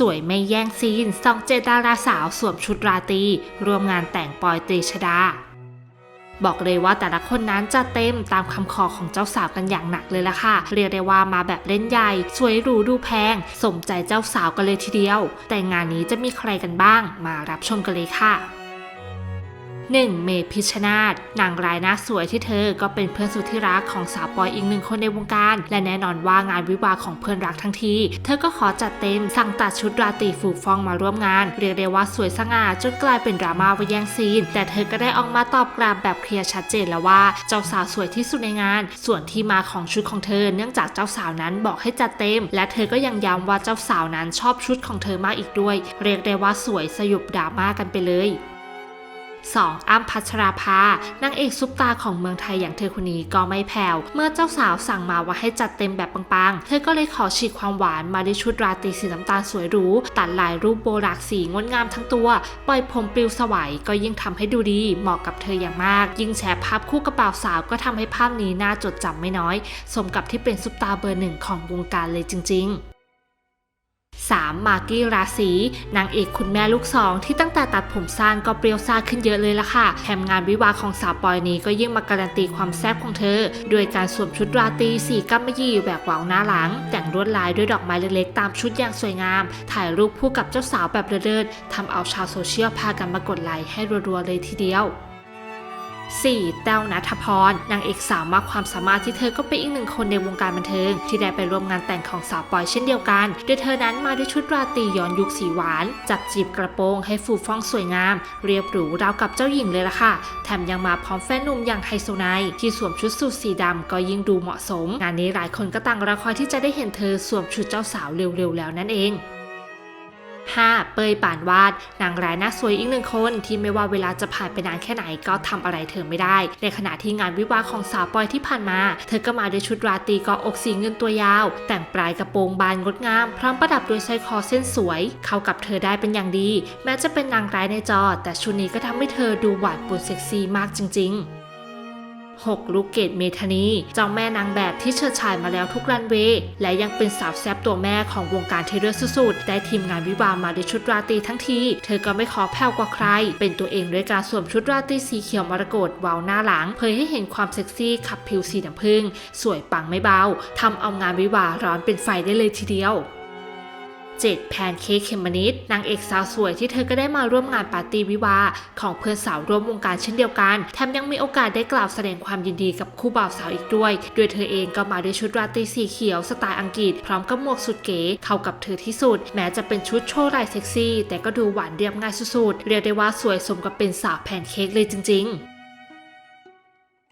สวยไม่แย่งซีนสองเจดดาราสาวสวมชุดราตรีร่วมงานแต่งปอยตรีชดา บอกเลยว่าแต่ละคนนั้นจะเต็มตามคำขอของเจ้าสาวกันอย่างหนักเลยล่ะค่ะ เรียกได้ว่ามาแบบเล่นใหญ่ สวยหรูดูแพง สมใจเจ้าสาวกันเลยทีเดียว แต่งานนี้จะมีใครกันบ้าง มารับชมกันเลยค่ะ 1. เมพิชชนาธนางรายหน้าสวยที่เธอก็เป็นเพื่อนสุดที่รักของสาวปอยอีกหนึ่งคนในวงการ และแน่นอนว่างานวิวาของเพื่อนรักทั้งที เธอก็ขอจัดเต็มสั่งตัดชุดราตรีฟูฟองมาร่วมงาน เรียกได้ว่าสวยสง่าจนกลายเป็นดราม่าว่าแย่งซีน แต่เธอก็ได้ออกมาตอบกลับแบบเคลียร์ชัดเจนแล้วว่า เจ้าสาวสวยที่สุดในงาน ส่วนที่มาของชุดของเธอ เนื่องจากเจ้าสาวนั้นบอกให้จัดเต็ม และเธอก็ยังย้ำว่าเจ้าสาวนั้นชอบชุดของเธอมากอีกด้วย เรียกได้ว่าสวยสยบดราม่ากันไปเลย 2. อ้ำพัชราภานางเอกซุปตาของเมืองไทยอย่างเธอคนนี้ก็ไม่แผ่ว เมื่อเจ้าสาวสั่งมาว่าให้จัดเต็มแบบปังๆ เธอก็เลยขอฉีกความหวานมาด้วยชุดราตรีสีน้ำตาลสวยหรู ตัดลายรูปโบราณสีงดงามทั้งตัว ปล่อยผมปลิวสวัยก็ยิ่งทำให้ดูดีเหมาะกับเธออย่างมาก ยิ่งแชร์ภาพคู่กระเป๋าสาวก็ทำให้ภาพนี้น่าจดจำไม่น้อย สมกับที่เป็นซุปตาเบอร์หนึ่งของวงการเลยจริง ๆ 3. มากกี้ราศีนางเอกคุณแม่ลูกสองที่ตั้งแต่ตัดผมสั้นก็เปรี้ยวซ่าขึ้นเยอะเลยละค่ะแถมงานวิวาของสาวปอยนี้ก็ยิ่งมาการันตีความแซ่บของเธอ โดยการสวมชุดราตรีสีกัมมะหยี่แหวกวาวหน้าหลัง แต่งลวดลายด้วยดอกไม้เล็กๆ ตามชุดอย่างสวยงาม ถ่ายรูปคู่กับเจ้าสาวแบบเลิศๆทำเอาชาวโซเชียลพากันมากดไลค์ให้รัวๆเลยทีเดียว 4. แต้วนัทพรนางเอกสาวมากความสามารถที่เธอก็เป็นอีกหนึ่งคนในวงการบันเทิง ที่ได้ไปร่วมงานแต่งของสาวปอยเช่นเดียวกัน โดยเธอนั้นมาด้วยชุดราตรีย้อนยุคสีหวาน จับจีบกระโปรงให้ฟูฟ่องสวยงาม เรียบหรูราวกับเจ้าหญิงเลยล่ะค่ะ แถมยังมาพร้อมแฟนหนุ่มอย่างไฮโซไนที่สวมชุดสูทสีดำก็ยิ่งดูเหมาะสม งานนี้หลายคนก็ต่างรอคอยที่จะได้เห็นเธอสวมชุดเจ้าสาวเร็วๆแล้วนั่นเอง 5. เปยป่านวาด นางร้ายหน้าสวยอีกหนึ่งคนที่ไม่ว่าเวลาจะผ่านไปนานแค่ไหนก็ทำอะไรเธอไม่ได้ ในขณะที่งานวิวาของสาวปอยที่ผ่านมา เธอก็มาด้วยชุดราตรีเกาะอกสีเงินตัวยาว แต่งปลายกระโปรงบานงดงาม พร้อมประดับด้วยสร้อยคอเส้นสวย เข้ากับเธอได้เป็นอย่างดี แม้จะเป็นนางร้ายในจอ แต่ชุดนี้ก็ทำให้เธอดูหวานปุ่นเซ็กซี่มากจริง ๆ 6. ลูกเกดเมธานีเจ้าแม่นางแบบที่เชิดชายมาแล้วทุกรันเวย์และยังเป็นสาวแซบตัวแม่ของวงการเทเลอร์สุดๆ ได้ทีมงานวิวามาในชุดราตรีทั้งที เธอก็ไม่ขอแผ่วกว่าใคร เป็นตัวเองด้วยการสวมชุดราตรีสีเขียวมรกตวาวหน้าหลัง เผยให้เห็นความเซ็กซี่ขับผิวสีน้ำผึ้งสวยปังไม่เบาทำเอางานวิวาร้อนเป็นไฟได้เลยทีเดียว 7. แพนเค้กเขมมนิดนางเอกสาวสวยที่เธอก็ได้มาร่วมงานปาร์ตี้วิวาของเพื่อนสาวร่วมวงการเช่นเดียวกัน แถมยังมีโอกาสได้กล่าวแสดงความยินดีกับคู่บ่าวสาวอีกด้วย โดยเธอเองก็มาด้วยชุดราตรีสีเขียวสไตล์อังกฤษ พร้อมกับหมวกสุดเก๋เข้ากับเธอที่สุด แม้จะเป็นชุดโชว์ลายเซ็กซี่ แต่ก็ดูหวานเรียบง่ายสุดๆเรียกได้ว่าสวยสมกับเป็นสาวแพนเค้กเลยจริง ๆ